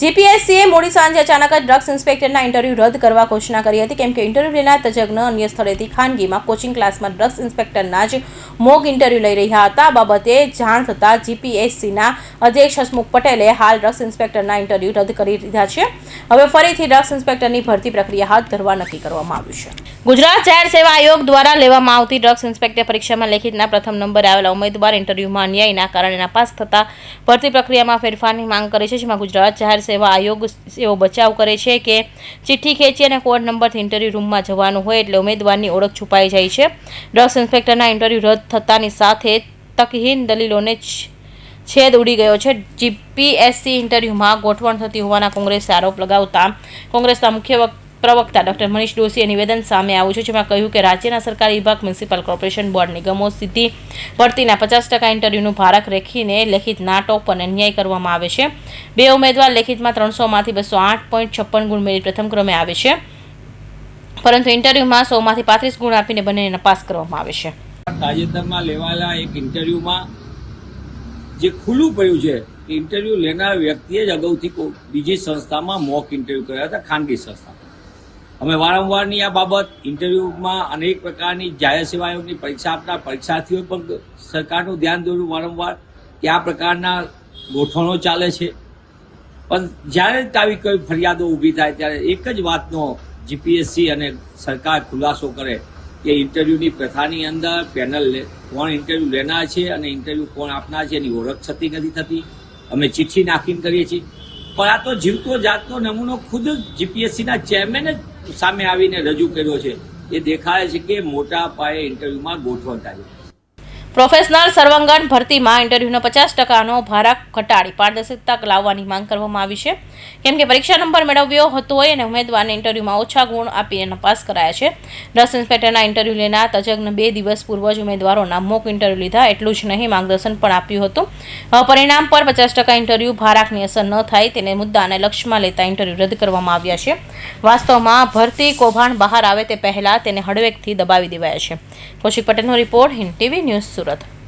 જીપીએસસીએ મોડી સાંજે અચાનક જ ડ્રગ્સ ઇન્સ્પેક્ટરના ઇન્ટરવ્યૂ રદ કરવા ઘોષણા કરી હતી. કેમ કે ઇન્ટરવ્યૂ લેનાર તજજ્ઞ અન્ય સ્થળેથી ખાનગીમાં કોચિંગ ક્લાસમાં ડ્રગ્સ ઇન્સ્પેક્ટરના જ મોક ઇન્ટરવ્યૂ લઈ રહ્યા હતા. આ બાબતે જાણ થતાં જીપીએસસીના અધ્યક્ષ હસમુખ પટેલે હાલ ડ્રગ્સ ઇન્સ્પેક્ટરના ઇન્ટરવ્યૂ રદ કરી દીધા છે. હવે ફરીથી ડ્રગ્સ ઇન્સ્પેક્ટરની ભરતી પ્રક્રિયા હાથ ધરવા નક્કી કરવામાં આવ્યું છે. ગુજરાત જાહેર સેવા આયોગ દ્વારા લેવામાં આવતી ડ્રગ્સ ઇન્સ્પેક્ટર પરીક્ષામાં લેખિતના પ્રથમ નંબરે આવેલા ઉમેદવાર ઇન્ટરવ્યૂમાં અન્યાયના કારણે નાપાસ થતા ભરતી પ્રક્રિયામાં ફેરફારની માંગ કરે છે, જેમાં ગુજરાત જાહેર સેવા આયોગ એવો બચાવ કરે છે કે ચિઠ્ઠી ખેંચી અને કોડ નંબરથી ઇન્ટરવ્યૂ રૂમમાં જવાનું હોય એટલે ઉમેદવારની ઓળખ છુપાઈ જાય છે. ડ્રગ્સ ઇન્સ્પેક્ટરના ઇન્ટરવ્યૂ રદ થતાની સાથે તકહીન દલીલોને છેદ ઉડી ગયો છે. જીપીએસસી ઇન્ટરવ્યૂમાં ગોઠવણ થતી હોવાના કોંગ્રેસે આરોપ લગાવતા કોંગ્રેસના મુખ્ય પ્રવક્તા ડોક્ટર મનીષ દોશીએ નિવેદન સામે આવ્યું છે, જેમાં કહ્યું કે રાજ્યના સરકારી વિભાગ, મ્યુનિસિપલ કોર્પોરેશન, બોર્ડ, નિગમો સીધી ભરતીના પચાસ ટકા ઇન્ટરવ્યૂનું ભારક રેખીને લેખિત નાટોપ અને અન્યાય કરવામાં આવે છે. બે ઉમેદવાર લેખિતમાં ત્રણસોમાંથી બસો આઠ પોઈન્ટ છપ્પન ગુણ મેળવી પ્રથમ ક્રમે આવે છે. પરંતુ ઇન્ટરવ્યૂમાં સોમાંથી પાંત્રીસ ગુણ આપીને બંનેને નપાસ કરવામાં આવે છે. તાજેતરમાં લેવાયેલા એક ઇન્ટરવ્યૂમાં જે ખુલ્લું પડ્યું છે ઇન્ટરવ્યૂ લેનાર વ્યક્તિએ જ અગાઉથી બીજી સંસ્થામાં મોક ઇન્ટરવ્યૂ કર્યા હતા, ખાનગી સંસ્થા અમે વારંવારની આ બાબત, ઇન્ટરવ્યૂમાં અનેક પ્રકારની જાહેર સેવા પરીક્ષા આપનાર પરીક્ષાર્થીઓ પણ સરકારનું ધ્યાન દોર્યું વારંવાર કે આ પ્રકારના ગોઠવણો ચાલે છે. પણ જ્યારે આવી કોઈ ફરિયાદો ઊભી થાય ત્યારે એક જ વાતનો જીપીએસસી અને સરકાર ખુલાસો કરે કે ઇન્ટરવ્યૂની પ્રથાની અંદર પેનલ કોણ ઇન્ટરવ્યૂ લેનાર છે અને ઇન્ટરવ્યૂ કોણ આપનાર છે એની ઓળખ થતી નથી થતી. અમે ચિઠ્ઠી નાખીને કરીએ છીએ. પણ આ તો જીવતો જાતનો નમૂનો ખુદ જીપીએસસીના ચેરમેને સામે આવીને રજૂ કર્યો છે. એ દેખાય છે કે મોટા પાયે ઇન્ટરવ્યુમાં ગોઠવણ થાય છે. પ્રોફેશનલ સર્વાંગણ ભરતીમાં ઇન્ટરવ્યૂનો પચાસ ટકાનો ભારા ઘટાડી પારદર્શકતા લાવવાની માંગ કરવામાં આવી છે. કેમ કે પરીક્ષા નંબર મેળવ્યો હતો હોય અને ઉમેદવારને ઇન્ટરવ્યૂમાં ઓછા ગુણ આપીને નપાસ કરાયા છે. ડ્રગ્સ ઇન્સ્પેક્ટરના ઇન્ટરવ્યૂ લેનાર તજજ્ઞ બે દિવસ પૂર્વ જ ઉમેદવારોના મોક ઇન્ટરવ્યૂ લીધા એટલું જ નહીં, માર્ગદર્શન પણ આપ્યું હતું. પરિણામ પર પચાસ ટકા ઇન્ટરવ્યૂ ભારાકની અસર ન થાય તેને મુદ્દાને લક્ષ્યમાં લેતા ઇન્ટરવ્યૂ રદ કરવામાં આવ્યા છે. વાસ્તવમાં ભરતી કૌભાંડ બહાર આવે તે પહેલાં તેને હળવેકથી દબાવી દેવાયા છે. કૌશિક પટેલનો report Hind TV news Surat